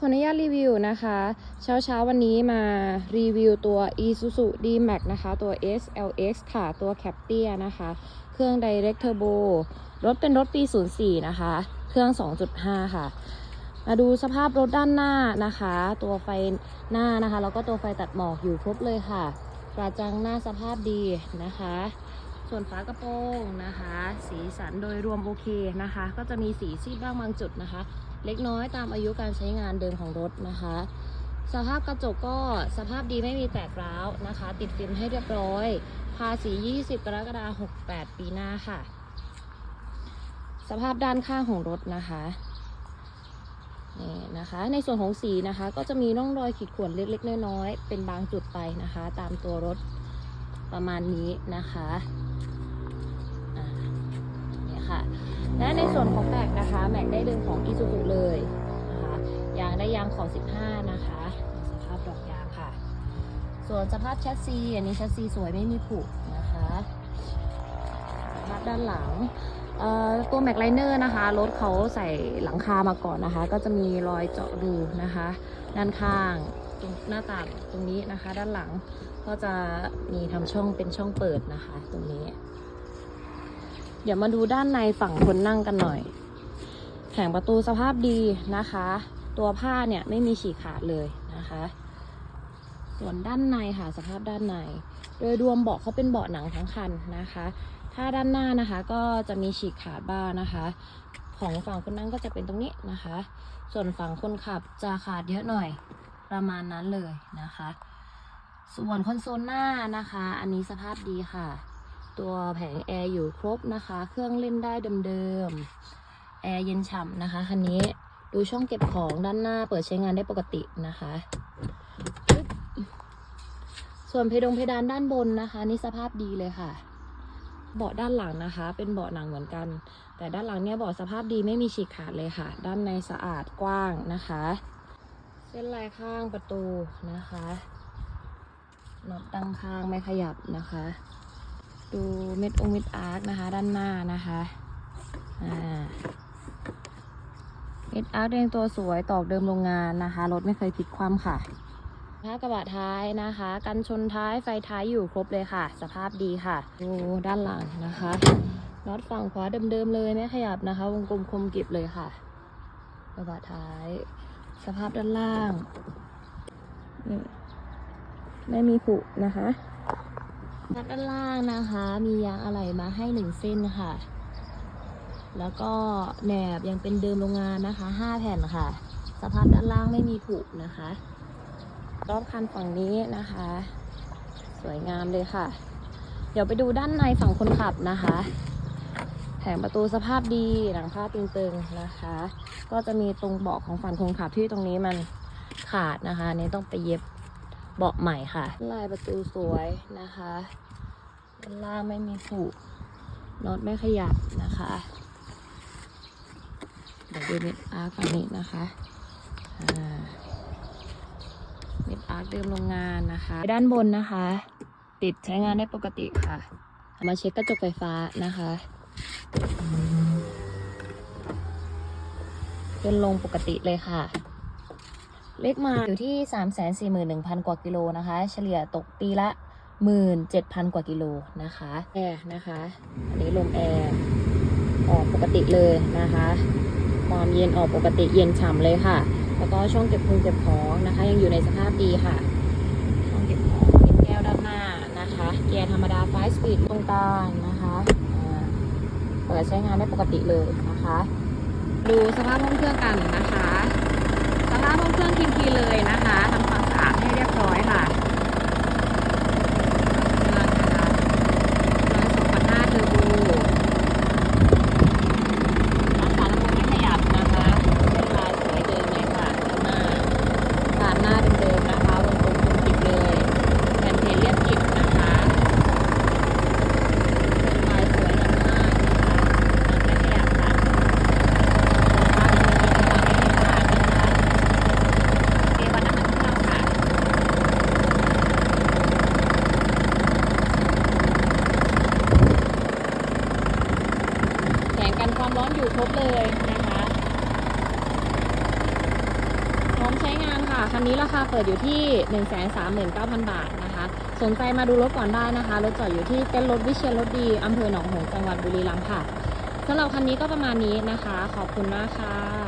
ขออนุญาตรีวิวนะคะ เช้าเช้าวันนี้มารีวิวตัว Isuzu D-Max นะคะ ตัว SLX ค่ะ ตัวแคปเตียนะคะ เครื่อง Direct Turbo รถเป็นรถปี 04 นะคะ เครื่อง 2.5 ค่ะ มาดูสภาพรถด้านหน้านะคะ ตัวไฟหน้านะคะ แล้วก็ตัวไฟตัดหมอกอยู่ครบเลยค่ะกระจังหน้าสภาพดีนะคะ ส่วนฝากระโปรงนะคะ สีสันโดยรวมโอเคนะคะ ก็จะมีสีซีดบ้างบางจุดนะคะ เล็กน้อยตามอายุการใช้งานเดิมของรถนะคะ สภาพกระจกก็สภาพดีไม่มีแตกร้าวนะคะ ติดฟิล์มให้เรียบร้อย ภาษี 20 กรกฎาคม68 ปีหน้าค่ะ สภาพด้านข้างของรถนะคะนี่นะคะในส่วนของสีนะคะก็จะมีร่องรอยขีดข่วนเล็กๆน้อยๆเป็นบางจุดไปนะคะ ตามตัวรถประมาณนี้นะคะ ค่ะ และในส่วนของแม็กนะคะแม็กได้เดินของ i s u z u เลยนะคะยางได้ยางของ15 นะคะสภาพดอกยางค่ะ ส่วนสภาพแชสซีอันนี้แชสซีสวยไม่มีผุนะคะสภาพด้านหลังตัวแม็กไลเนอร์นะคะรถเขาใส่หลังคามาก่อนนะคะ ก็จะมีรอยเจาะรูนะคะ ด้านข้างตรงหน้าต่างตรงนี้นะคะ ด้านหลังก็จะมีทำช่องเป็นช่องเปิดนะคะ ตรงนี้ เดี๋ยวมาดูด้านในฝั่งคนนั่งกันหน่อย แผงประตูสภาพดีนะคะ ตัวผ้าเนี่ยไม่มีฉีกขาดเลยนะคะ ส่วนด้านในค่ะสภาพด้านใน โดยรวมเบาะเขาเป็นเบาะหนังทั้งคันนะคะ ถ้าด้านหน้านะคะก็จะมีฉีกขาดบ้างนะคะ ของฝั่งคนนั่งก็จะเป็นตรงนี้นะคะ ส่วนฝั่งคนขับจะขาดเยอะหน่อยประมาณนั้นเลยนะคะ ส่วนคอนโซลหน้านะคะ อันนี้สภาพดีค่ะ ตัวแผงแอร์อยู่ครบนะคะ เครื่องเล่นได้เดิมๆ แอร์เย็นฉ่ำนะคะคันนี้ดูช่องเก็บของด้านหน้าเปิดใช้งานได้ปกตินะคะ ส่วนเพดงเพดานด้านบนนะคะ นี่สภาพดีเลยค่ะ เบาะด้านหลังนะคะ เป็นเบาะหนังเหมือนกัน แต่ด้านหลังเนี่ยเบาะสภาพดีไม่มีฉีกขาดเลยค่ะ ด้านในสะอาดกว้างนะคะ เส้นลายข้างประตูนะคะน็อตตั้งข้างไม่ขยับนะคะ ดูเม็ดองเม็ดอาร์คนะคะ ด้านหน้านะคะเม็ดอาร์คเรียงตัวสวยตอกเดิมโรงงานนะคะรถไม่เคยพลิกคว่ำค่ะหน้ากระบะท้ายนะคะ กันชนท้ายไฟท้ายอยู่ครบเลยค่ะ สภาพดีค่ะดูด้านหลังนะคะน็อตฝั่งขวาเดิมๆเลยไม่ขยับนะคะ วงกลมคมกริบเลยค่ะกระบะท้าย สภาพด้านล่างไม่มีผุนะคะ ด้านล่างนะคะ มียางอะไหล่มาให้หนึ่งเส้นค่ะ แล้วก็แหนบยังเป็นเดิมโรงงานนะคะห้าแผ่นค่ะ สภาพด้านล่างไม่มีผุนะคะรอบคันฝั่งนี้นะคะ สวยงามเลยค่ะ เดี๋ยวไปดูด้านในฝั่งคนขับนะคะแผงประตูสภาพดีหลังผ้าตึงๆนะคะ ก็จะมีตรงเบาะของฝั่งคนขับที่ตรงนี้มันขาดนะคะอันนี่ต้องไปเย็บ เบาะใหม่ค่ะ ลายประตูสวยนะคะด้านล่างไม่มีผุน็อตไม่ขยับนะคะเดี๋ยวดูเม็ดอาร์คฝั่งนี้นะคะเม็ดอาร์คเดิมโรงงานนะคะ ด้านบนนะคะ ติดใช้งานได้ปกติค่ะ มาเช็คกระจกไฟฟ้านะคะเป็นลงปกติเลยค่ะ เลขมาอยู่ที่ 3 4 1 0 0 0 กว่ากิโลนะคะ เฉลี่ยตกปีละ 17,000 กว่ากิโลนะคะแอร์นะคะ อันนี้ลมแอร์ออกปกติเลยนะคะ ความเย็นออกปกติเย็นฉ่ำเลยค่ะ แล้วก็ช่องเก็บพุงเก็บของนะคะ ยังอยู่ในสภาพดีค่ะ ช่องเก็บของเก็บแก้วด้านหน้านะคะเกียร์ธรรมดาไฟสปีดตรงกลางนะคะอ่าเปิดใช้งานได้ปกติเลยนะคะ ดูสภาพห้องเครื่องกันนะคะ สภาพห้องเครื่องคินคีเลยนะคะทำความสะอาดให้เรียบร้อยค่ะเครื่องนะคะร้อยสองพันห้าเทอร์โบรักษาระบบไม่ขยับนะคะเส้นลายสวยเดิมเลยค่ะด้านหน้าด้านหน้าเดิมๆนะคะวงกลมคมกริบเลยแผ่นเพลเรียบกริบนะคะเส้นลายสวยด้านหน้านะคะน็อตไม่ขยับค่ะ สภาพเป็นคนต่างไม่ได้ขาดนะคะเอวันน้ำมันเครื่องค่ะแผง กันความร้อนอยู่ครบเลยนะคะพร้อมใช้งานค่ะ คันนี้ราคาเปิดอยู่ที่ 139,000 บาทนะคะ สนใจมาดูรถก่อนได้นะคะ รถจอดอยู่ที่เต้นรถวิเชียรรถดีอำเภอหนองหงส์จังหวัดบุรีรัมย์ค่ะสำหรับคันนี้ก็ประมาณนี้นะคะ ขอบคุณมากค่ะ